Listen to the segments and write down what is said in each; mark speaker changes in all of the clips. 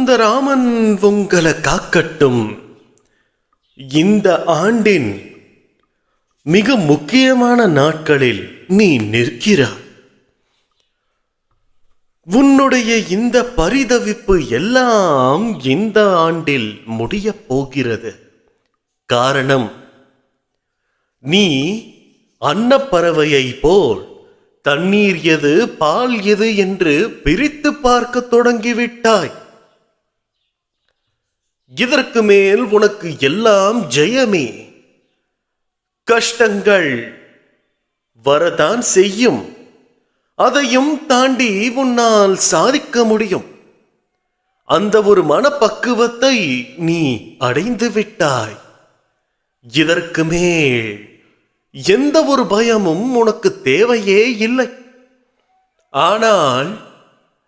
Speaker 1: அந்த ராமன் உங்களை காக்கட்டும். இந்த ஆண்டின் மிக முக்கியமான நாட்களில் நீ நிற்கிறாய். உன்னுடைய இந்த பரிதவிப்பு எல்லாம் இந்த ஆண்டில் முடியப் போகிறது. காரணம் நீ அன்னப்பறவையை போல் தண்ணீர் எது பால் எது என்று பிரித்து பார்க்க தொடங்கிவிட்டாய். இதற்கு மேல் உனக்கு எல்லாம் ஜெயமே. கஷ்டங்கள் வரதான் செய்யும். அதையும் தாண்டி உன்னால் சாதிக்க முடியும். அந்த ஒரு மனப்பக்குவத்தை நீ அடைந்து விட்டாய். இதற்கு மேல் எந்த ஒரு பயமும் உனக்கு தேவையே இல்லை. ஆனால்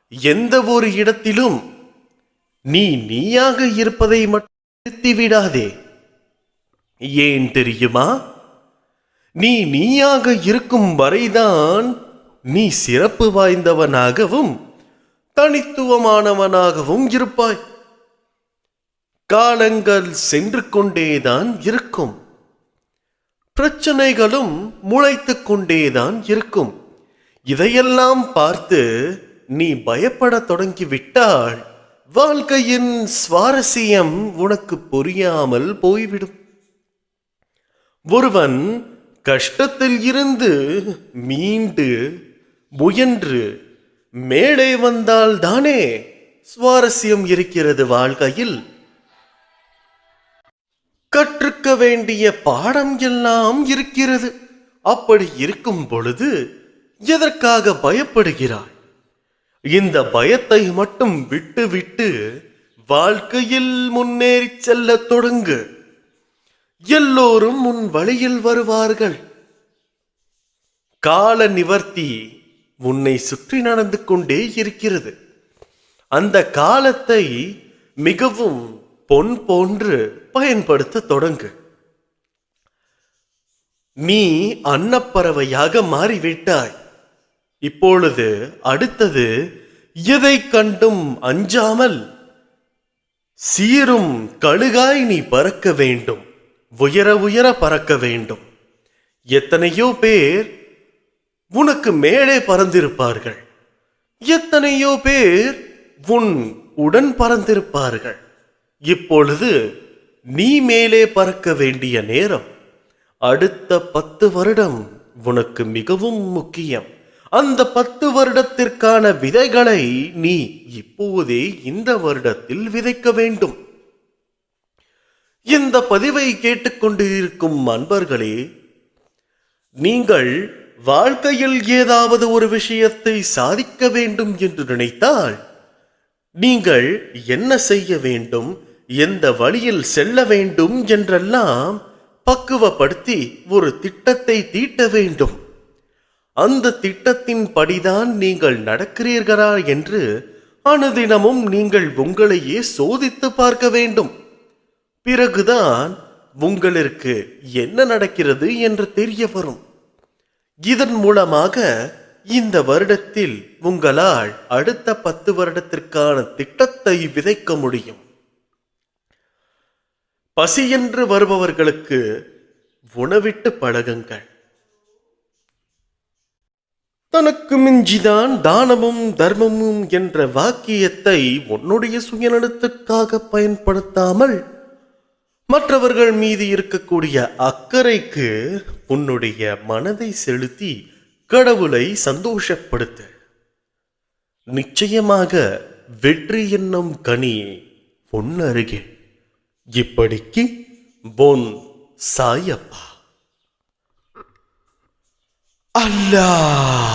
Speaker 1: எந்த ஒரு இடத்திலும் நீ நீயாக இருப்பதை மட்டும் நிறுத்திவிடாதே. ஏன் தெரியுமா? நீ நீயாக இருக்கும் வரைதான் நீ சிறப்பு வாய்ந்தவனாகவும் தனித்துவமானவனாகவும் இருப்பாய். காலங்கள் சென்று கொண்டேதான் இருக்கும். பிரச்சனைகளும் முளைத்து கொண்டேதான் இருக்கும். இதையெல்லாம் பார்த்து நீ பயப்படத் தொடங்கிவிட்டாள். வாழ்க்கையின் சுவாரஸ்யம் உனக்கு புரியாமல் போய்விடும். ஒருவன் கஷ்டத்தில் இருந்து மீண்டு முயன்று மேலே வந்தால் தானே சுவாரஸ்யம் இருக்கிறது வாழ்க்கையில். கற்றுக்க வேண்டிய பாடம் எல்லாம் இருக்கிறது. அப்படி இருக்கும் பொழுது எதற்காக பயப்படுகிறாய்? இந்த பயத்தை மட்டும் விட்டு விட்டு வாழ்க்கையில் முன்னேறி செல்ல தொடங்கு. எல்லோரும் உன் வழியில் வருவார்கள். கால நிவர்த்தி உன்னை சுற்றி நடந்து கொண்டே இருக்கிறது. அந்த காலத்தை மிகவும் பொன் போன்று பயன்படுத்த தொடங்கு. நீ அன்னப்பறவையாக மாறிவிட்டாய். இப்பொழுது அடுத்தது எதை கண்டும் அஞ்சாமல் சீரும் கழுகாய் நீ பறக்க வேண்டும் உயர உயர பறக்க வேண்டும். எத்தனையோ பேர் உனக்கு மேலே பறந்திருப்பார்கள். எத்தனையோ பேர் உன் உடன் பறந்திருப்பார்கள். இப்பொழுது நீ மேலே பறக்க வேண்டிய நேரம். அடுத்த பத்து வருடம் உனக்கு மிகவும் முக்கியம். அந்த பத்து வருடத்திற்கான விதைகளை நீ இப்போதே இந்த வருடத்தில் விதைக்க வேண்டும். இந்த பதிவை கேட்டுக்கொண்டு இருக்கும் அன்பர்களே நீங்கள் வாழ்க்கையில் ஏதாவது ஒரு விஷயத்தை சாதிக்க வேண்டும் என்று நினைத்தால் நீங்கள் என்ன செய்ய வேண்டும் எந்த வழியில் செல்ல வேண்டும் என்றெல்லாம் பக்குவப்படுத்தி ஒரு திட்டத்தை தீட்ட வேண்டும். அந்த திட்டத்தின் படிதான் நீங்கள் நடக்கிறீர்களா என்று அனுதினமும் நீங்கள் உங்களையே சோதித்து பார்க்க வேண்டும். பிறகுதான் உங்களுக்கு என்ன நடக்கிறது என்று தெரிய வரும். இதன் மூலமாக இந்த வருடத்தில் உங்களால் அடுத்த பத்து வருடத்திற்கான திட்டத்தை விதைக்க முடியும். பசி என்று வருபவர்களுக்கு உணவிட்டு பழகுங்கள். தனக்கு மிஞ்சிதான் தானமும் தர்மமும் என்ற வாக்கியத்தை உன்னுடைய சுயநலத்துக்காக பயன்படுத்தாமல் மற்றவர்கள் மீது இருக்கக்கூடிய அக்கறைக்கு உன்னுடைய மனதை செலுத்தி கடவுளை சந்தோஷப்படுத்து. நிச்சயமாக வெற்றி என்னும் கனி உன் அருகே. இப்படிக்கு பொன் சாயப்பா. அல்லாஹ்!